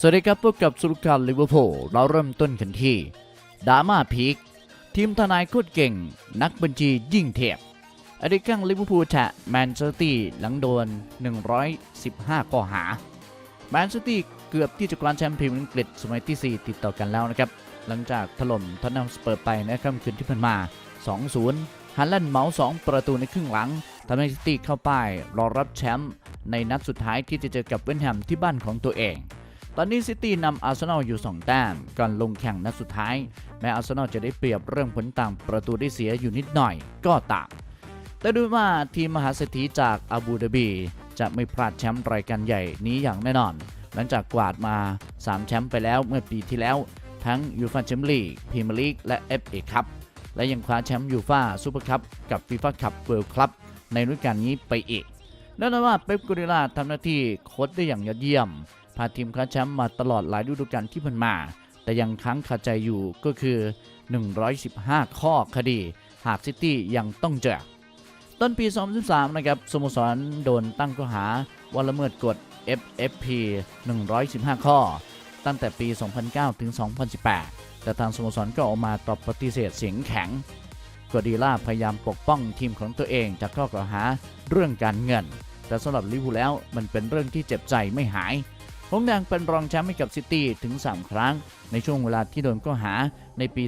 สวัสดีครับพบกับสุรุการลิเวอร์พูลเราเริ่มต้นกันที่ดาม่าพีคทีมทนายโคตรเก่ง นักบัญชียิ่งเทพอดีตข้งลิเวอร์พูลแฉะแมนเชสเตอร์หลังโดน 115 ข้อหา แมนเชสเตอร์เกือบที่จะคว้าแชมป์พรีเมียร์อังกฤษสมัยที่ 4 ติดต่อกันแล้วนะครับ หลังจากถล่มท็อตแนมสเปอร์ไปในค่ำคืนที่ผ่านมา 2-0 ฮันแลนเมาส์2ประตูในครึ่งหลังทำให้ซิตี้เข้าป้ายรอรับแชมป์ในนัดสุดท้ายที่จะเจอกับเวสแฮมที่บ้านของตัวเอง ตอนนี้ซิตี้นำอาร์เซนอลอยู่ 2 แต้มก่อนลงแข่งนัดสุดท้าย แม้อาร์เซนอลจะได้เปรียบเรื่องผลต่างประตูได้เสียอยู่นิดหน่อยก็ตามแต่ดูว่าทีมมหาเศรษฐีจากอาบูดาบี จะไม่พลาดแชมป์รายการใหญ่นี้อย่างแน่นอน หลังจากกวาดมา 3 แชมป์ไปแล้วเมื่อปีที่แล้ว ทั้งยูฟาแชมเปี้ยนลีกพรีเมียร์ลีกและ FA คัพและยังคว้าแชมป์ยูฟาซูเปอร์คัพกับฟีฟ่าคัพเวิลด์คลับในฤดูกาลนี้ไปอีกแน่นอนว่าเป๊ปกูริลาทำหน้าที่โค้ชได้อย่างยอดเยี่ยม พาทีมคว้าแชมป์มาตลอดหลายฤดูกาลที่ผ่านมา แต่ยังค้างคาใจอยู่ก็คือ 115 ข้อคดี หากซิตี้ยังต้องเจอ ต้นปี 2013 นะครับสโมสรโดนตั้งข้อหาว่าละเมิดกฎ FFP 115 ข้อ ตั้งแต่ปี 2009 ถึง 2018 แต่ทางสโมสรก็ออกมาตอบปฏิเสธเสียงแข็งกอดีล่าพยายามปกป้องทีมของตัวเองจากข้อกล่าวหาเรื่องการเงิน แต่สำหรับลิเวอร์พูลแล้วมันเป็นเรื่องที่เจ็บใจไม่หาย หงแดงเป็นรองแชมป์ให้กับซิตี้ถึง 3 ครั้ง ในช่วงเวลาที่โดนข้อหาในปี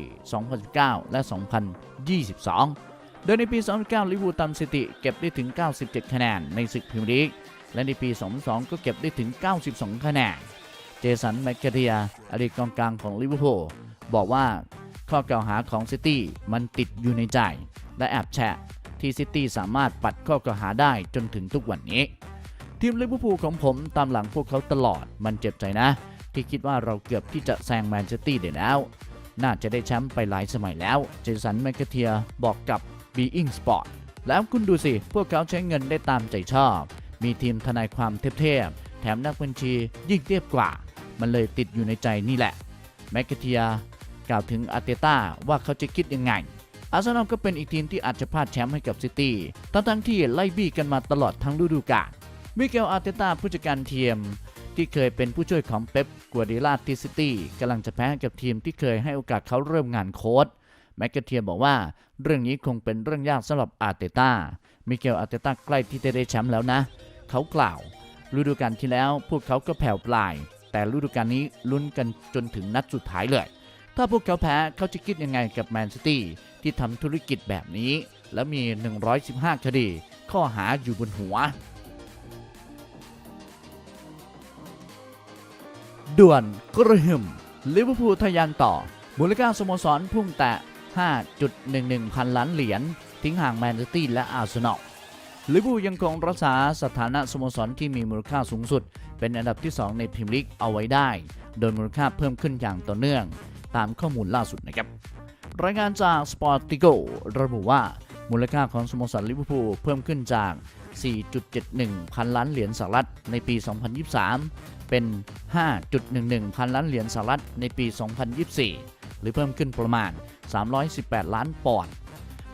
2014 2019 และ 2022 โดยในปี 2009ลิเวอร์พูลตามสถิติเก็บได้ถึง 97 คะแนนในศึกพรีเมียร์ลีก และในปี 2002ก็เก็บได้ถึง 92 คะแนน เจสัน แมคเคเทียอดีตกองกลางของลิเวอร์พูลบอกว่าข้อกล่าวหาของซิตี้มันติดอยู่ในใจ และแอบแฉะที่ซิตี้สามารถปัดข้อกล่าวหาได้จนถึงทุกวันนี้ ทีมลิเวอร์พูลของผมตามหลังพวกเขาตลอด มันเจ็บใจนะ ที่คิดว่าเราเกือบที่จะแซงแมนเชสเตอร์ได้แล้ว น่าจะได้แชมป์ไปหลายสมัยแล้ว เจสันแมคเทียบอกกับ Being Sport แล้วคุณดูสิ พวกเขาใช้เงินได้ตามใจชอบ มีทีมทนายความเทพๆแถมนักบัญชียิ่งเทียบกว่า มันเลยติดอยู่ในใจนี่แหละแมคเคเทียกล่าวถึงอาร์เตต้าว่าเขาจะคิดยังไงอาร์เซนอลก็เป็นอีกทีมที่อาจจะพลาดแชมป์ให้กับซิตี้ ทั้งๆที่ไล่บี้กันมาตลอดทั้งฤดูกาล มิเกล อาร์เตต้าผู้จัดการทีมที่เคยเป็นผู้ช่วยของเป๊ปกัวเดล่าที่ซิตี้กำลังจะแพ้กับทีมที่เคยให้โอกาสเขาเริ่มงานโค้ชแมกเกเทียบอกว่า เรื่องนี้คงเป็นเรื่องยากสำหรับอาร์เตต้ามิเกล อาร์เตต้าใกล้ที่จะได้แชมป์แล้วนะ เขากล่าว ฤดูกาลที่แล้วพวกเขาก็แผ่วปลาย แต่ฤดูกาลนี้ลุ้นกันจนถึงนัดสุดท้ายเลย ถ้าพวกเขาแพ้เขาจะคิดยังไงกับแมนซิตี้ที่ทำธุรกิจแบบนี้ แล้วมี 115 คดี ข้อหาอยู่บนหัว ด่วนกระหึ่มลิเวอร์พูลทะยานต่อ มูลค่าสโมสรพุ่งแตะ 5.11 พันล้านเหรียญ ทิ้งห่างแมนซิตี้และอาร์เซนอลลิเวอร์พูลยังคงรักษาสถานะสโมสรที่มีมูลค่าสูงสุด เป็นอันดับที่ 2 ในพรีเมียร์ลีกเอาไว้ได้ โดยมูลค่าเพิ่มขึ้นอย่างต่อเนื่อง ตามข้อมูลล่าสุดนะครับ รายงานจาก Sportico ระบุว่ามูลค่าของสโมสรลิเวอร์พูลเพิ่มขึ้นจาก 4.71 พันล้านเหรียญสหรัฐในปี 2023 เป็น 5.11 พันล้านเหรียญสหรัฐในปี 2024 หรือเพิ่มขึ้นประมาณ 318 ล้านปอนด์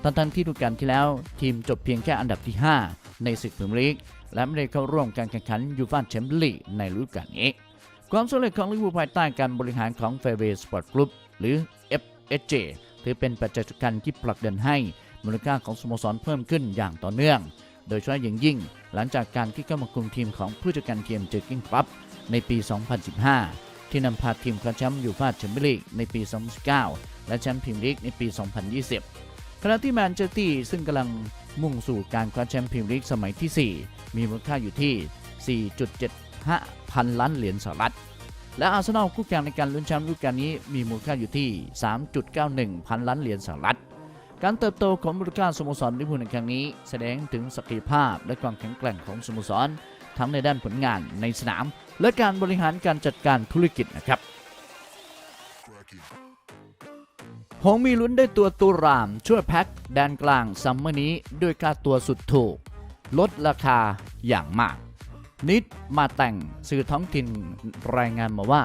ทั้งๆที่ดูกันที่แล้ว ทีมจบเพียงแค่อันดับที่ 5 ในศึกพรีเมียร์ลีก และไม่ได้เข้าร่วมการแข่งขันยูฟ่าแชมเปี้ยนลีกในฤดูกาลนี้ความสำเร็จของลิเวอร์พูลภายใต้การบริหารของ Fairway Sport Group หรือ FSG ถือเป็นปัจจัยสำคัญที่ผลักดันให้มูลค่าของสโมสรเพิ่มขึ้นอย่างต่อเนื่อง โดยเฉพาะอย่างยิ่ง หลังจากการที่เข้ามาคุมทีมของผู้จัดการทีมเจอร์กินครับในปี 2015 ที่นำพาทีมคว้าแชมป์ยูฟ่าแชมเปี้ยนลีกในปี 2019 และแชมป์พรีเมียร์ลีกในปี 2020 ขณะที่แมนเชสเตอร์ซึ่งกำลังมุ่งสู่การคว้าแชมป์พรีเมียร์ลีกสมัยที่ 4 มีมูลค่าอยู่ที่ 4.75 พันล้านเหรียญสหรัฐ และอาร์เซนอลคู่แข่งในการลุ้นแชมป์ฤดูกาลนี้มีมูลค่าอยู่ที่ 3.91 พันล้านเหรียญสหรัฐ การเติบโตของมูลค่าสโมสรลิเวอร์พูลในครั้งนี้ แสดงถึงศักยภาพและความแข็งแกร่งของสโมสร ทั้งในด้านผลงานในสนาม และการบริหารการจัดการธุรกิจนะครับหงมีลุ้นได้ตัวตูราม ช่วยแพ็คแดนกลางซัมเมอร์นี้ด้วยค่าตัวสุดถูก ลดราคาอย่างมาก นิดมาแต่งสื่อท้องถิ่นรายงานมาว่า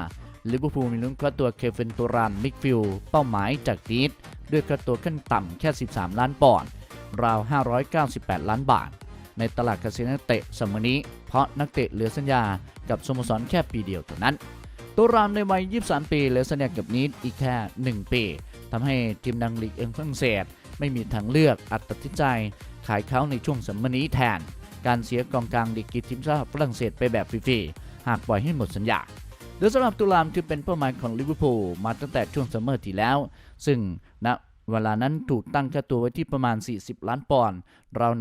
ลิเวอร์พูลมีลุ้นค่าตัวเคฟินตูรามมิกฟิลเป้าหมายจากนิดด้วยค่าตัวขั้นต่ำแค่ 13 ล้านปอนด์ราว 598 ล้านบาท ในตลาดคาสิโนเตะสมัยนี้ เพราะนักเตะเหลือสัญญากับสโมสรแค่ปีเดียวเท่านั้นตัวรามในวัย 23 ปีเหลือสัญญากับนีดอีกแค่ 1 ปีทำให้ทีมดังลีกเองฝรั่งเศส ไม่มีทางเลือกอัดตัดสินใจ ขายเขาในช่วงสัมมนี้แทน การเสียกองกลางดีกรีทีมชาติฝรั่งเศสไปแบบฟรีๆหากปล่อยให้หมดสัญญา โดยสำหรับตุลามถือเป็นเป้าหมายของลิเวอร์พูลมาตั้งแต่ช่วงซัมเมอร์ที่แล้ว ซึ่งณเวลานั้นถูกตั้งค่าตัวไว้ที่ประมาณ 40 ล้านปอนด์ราว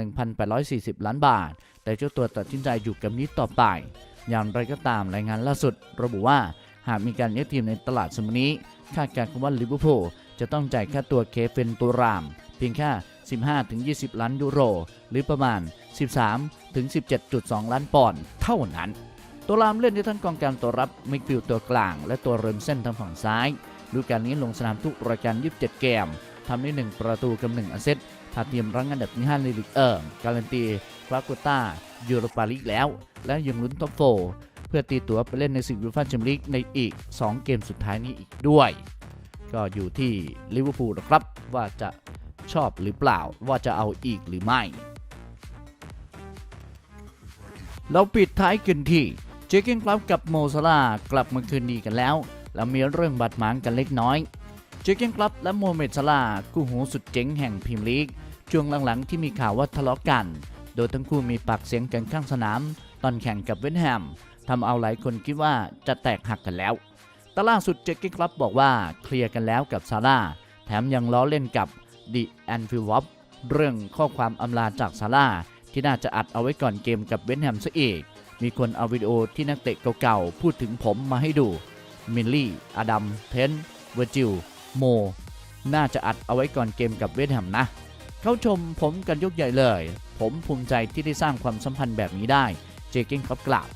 1,840 ล้านบาท แต่เจ้าตัวตัดสินใจอยู่กับนี้ต่อไป อย่างไรก็ตามรายงานล่าสุด ระบุว่าหากมีการย้ายทีมในตลาดสมนี้คาดการณ์ว่าลิเวอร์พูลจะต้องจ่ายค่าตัวเคเฟนตุราม เพียงแค่ 15-20 ล้านยูโร หรือประมาณ 13-17.2 ล้านปอนด์เท่านั้น ตัวรามเล่นได้ทั้งกองกลางตัวรับมิดฟิลด์ตัวกลาง และตัวเริมเส้นทางฝั่งซ้ายฤดูกาลนี้ลงสนามทุกรายการ 27 เกมทำได้ 1 ประตูกับ1อสซิสต์พาทีมรั้งอันดับที่5ในลีกเอิร์การันตีฟราโกต้ายูโรปาลีกแล้ว และยังลุ้นท็อปโฟร์เพื่อตีตัวไปเล่นในศึกยูฟ่าแชมเปี้ยนลีกในอีก 2 เกมสุดท้ายนี้อีกด้วย ก็อยู่ที่ลิเวอร์พูลนะครับว่าจะชอบหรือเปล่าว่าจะเอาอีกหรือไม่เราปิดท้ายกันที่ จคเกนคลับกับโมซาลากลับมาคืนดีกันแล้ว แล้วมีเรื่องบาดหมางกันเล็กน้อยเจคเกนคลับและโมเมดซาลาห์คู่หูสุดเจ๋งแห่งพรีมลีก ช่วงหลังๆที่มีข่าวว่าทะเลาะกัน โดยทั้งคู่มีปากเสียงกันข้างสนาม ตอนแข่งกับเวสต์แฮมทำเอาหลายคนคิดว่าจะแตกหักกันแล้วแต่ล่าสุดเจคเกนคลับบอกว่าเคลียร์กันแล้วกับซาร่าแถมยังล้อเล่นกับดิแอนฟิวอปเรื่องข้อความอำลาจากซาร่าที่น่าจะอัดเอาไว้ก่อนเกมกับเวสต์แฮมซะอีก มีคนเอาวิดีโอที่นักเตะเก่าๆ พูดถึงผมมาให้ดู มิลลี่ อดัม เทน เวอร์จิล โม น่าจะอัดเอาไว้ก่อนเกมกับเวสต์แฮมนะ เขาชมผมกันยกใหญ่เลย ผมภูมิใจที่ได้สร้างความสัมพันธ์แบบนี้ได้ เจคเก้นครับกล่าว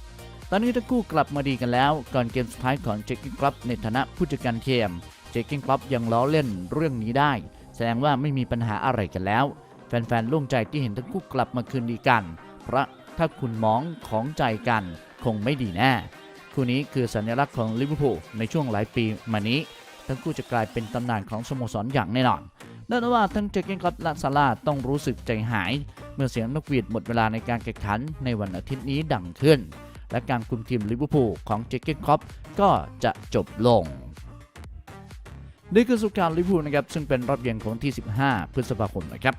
ตอนนี้ทั้งคู่กลับมาดีกันแล้ว ก่อนเกมสุดท้ายของเจคเก้นครับในฐานะผู้จัดการทีมเจคเก้นครับยังล้อเล่นเรื่องนี้ได้ แสดงว่าไม่มีปัญหาอะไรกันแล้ว แฟนๆโล่งใจที่เห็นทั้งคู่กลับมาคืนดีกันเพราะ ถ้าคุณมองของใจกันคงไม่ดีแน่คู่นี้คือสัญลักษณ์ของลิเวอร์พูลในช่วงหลายปีมานี้ ทั้งคู่จะกลายเป็นตำนานของสโมสรอย่างแน่นอนนั่นว่าทั้งเจคเกนคลับและซาร่าต้องรู้สึกใจหาย เมื่อเสียงนกหวีดหมดเวลาในการแข่งขันในวันอาทิตย์นี้ดังขึ้น และการคุมทีมลิเวอร์พูลของเจคเกนคลับก็จะจบลงนี่คือสุการลิเวอร์พูลนะครับซึ่งเป็นรอบเย็นของที่ 15 พฤษภาคมนะครับ